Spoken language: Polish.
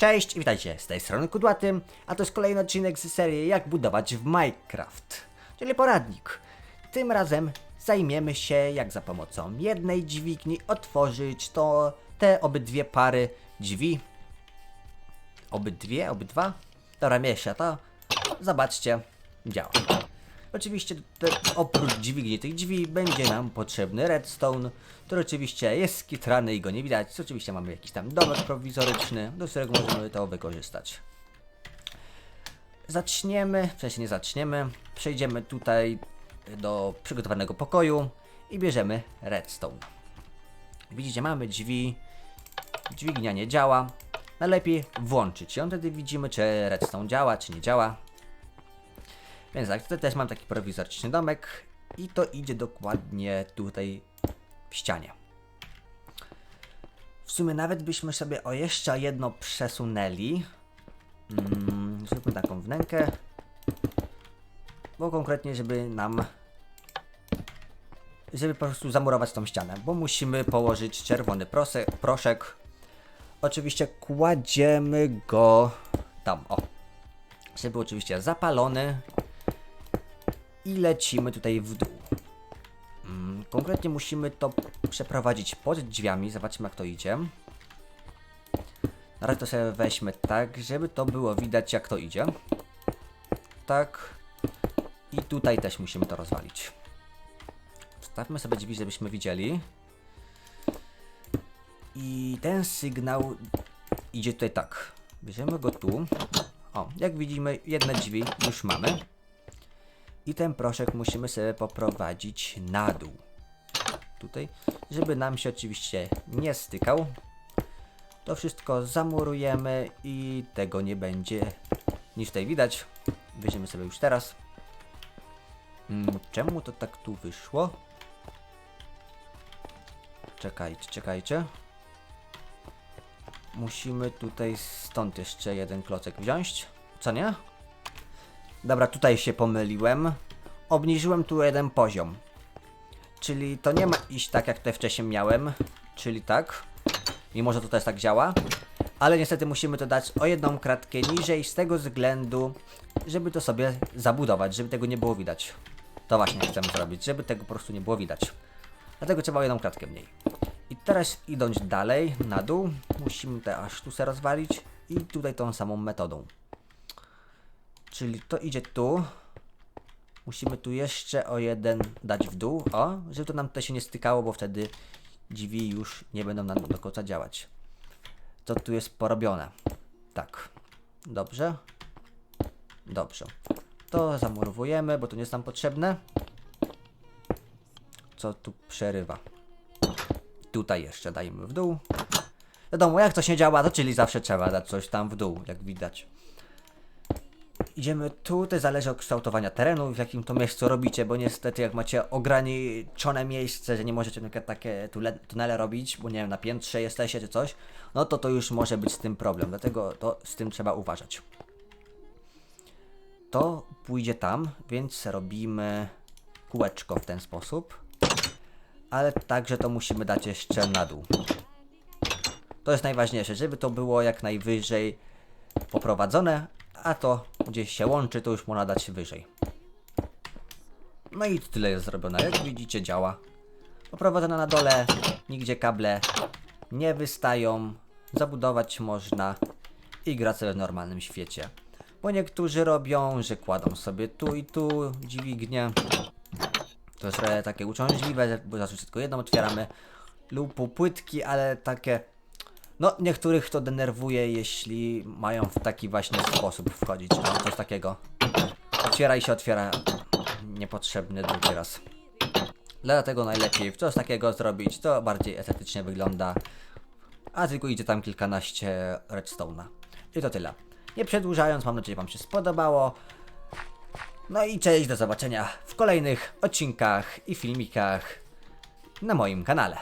Cześć i witajcie, z tej strony Kudłaty, a to jest kolejny odcinek z serii Jak budować w Minecraft, czyli poradnik. Tym razem zajmiemy się jak za pomocą jednej dźwigni otworzyć to te obydwie pary drzwi. Obydwie, obydwa? Dobra, miesia to. Zobaczcie, działa. Oczywiście te, oprócz dźwigni tych drzwi będzie nam potrzebny redstone, który oczywiście jest skitrany i go nie widać. Oczywiście mamy jakiś tam domek prowizoryczny, do którego możemy to wykorzystać. Zaczniemy, w sensie nie zaczniemy, przejdziemy tutaj do przygotowanego pokoju i bierzemy redstone. Widzicie, mamy drzwi, dźwignia nie działa. Najlepiej włączyć ją, wtedy widzimy czy redstone działa, czy nie działa. Więc tak, tutaj też mam taki prowizoryczny domek i to idzie dokładnie tutaj w ścianie. W sumie nawet byśmy sobie o jeszcze jedno przesunęli. Mm, zróbmy taką wnękę. Bo konkretnie, żeby nam żeby po prostu zamurować tą ścianę, bo musimy położyć czerwony prose, proszek. Oczywiście kładziemy go tam, o. Żeby oczywiście zapalony i lecimy tutaj w dół. Mm, Konkretnie musimy to przeprowadzić pod drzwiami. Zobaczmy jak to idzie. Na razie to sobie weźmy tak, żeby to było widać jak to idzie. Tak. I tutaj też musimy to rozwalić. Wstawmy sobie drzwi, żebyśmy widzieli. I ten sygnał idzie tutaj tak. Bierzemy go tu. O, jak widzimy, jedne drzwi już mamy. I ten proszek musimy sobie poprowadzić na dół. Tutaj, żeby nam się oczywiście nie stykał. To wszystko zamurujemy i tego nie będzie nic tutaj widać. Weźmiemy sobie już teraz. Mm, czemu to tak tu wyszło? Czekajcie, czekajcie. Musimy tutaj stąd jeszcze jeden klocek wziąć. Co nie? Dobra, tutaj się pomyliłem. Obniżyłem tu jeden poziom. Czyli to nie ma iść tak, jak to wcześniej miałem. Czyli tak. Mimo, że to też tak działa. Ale niestety musimy to dać o jedną kratkę niżej z tego względu, żeby to sobie zabudować, żeby tego nie było widać. To właśnie chcemy zrobić, żeby tego po prostu nie było widać. Dlatego trzeba o jedną kratkę mniej. I teraz idąc dalej, na dół, musimy te aż tu se rozwalić i tutaj tą samą metodą. Czyli to idzie tu. Musimy tu jeszcze o jeden dać w dół. O, żeby to nam to się nie stykało, bo wtedy drzwi już nie będą nam do końca działać. To tu jest porobione. Tak. Dobrze. Dobrze. To zamurowujemy, bo to nie jest nam potrzebne. Co tu przerywa? Tutaj jeszcze dajemy w dół. Wiadomo, jak coś nie działa, to czyli zawsze trzeba dać coś tam w dół, jak widać. Idziemy tu, to zależy od kształtowania terenu, w jakim to miejscu robicie, bo niestety jak macie ograniczone miejsce, że nie możecie na takie tunele robić, bo nie wiem, na piętrze jesteście czy coś, no to to już może być z tym problem, dlatego to z tym trzeba uważać. To pójdzie tam, więc robimy kółeczko w ten sposób, ale także to musimy dać jeszcze na dół. To jest najważniejsze, żeby to było jak najwyżej poprowadzone, a to gdzieś się łączy, to już można dać wyżej. No i tyle jest zrobione. Jak widzicie, działa. Poprowadzone na dole, nigdzie kable nie wystają, zabudować można i grać sobie w normalnym świecie. Bo niektórzy robią, że kładą sobie tu i tu dźwignię. To jest takie uciążliwe, bo zazwyczaj tylko jedną otwieramy. Lub półpłytki, ale takie no, niektórych to denerwuje, jeśli mają w taki właśnie sposób wchodzić. O, coś takiego. Otwiera i się otwiera. Niepotrzebny drugi raz. Dlatego najlepiej coś takiego zrobić, to bardziej estetycznie wygląda. A tylko idzie tam kilkanaście redstone'a. I to tyle. Nie przedłużając, mam nadzieję, Wam się spodobało. No i cześć, do zobaczenia w kolejnych odcinkach i filmikach na moim kanale.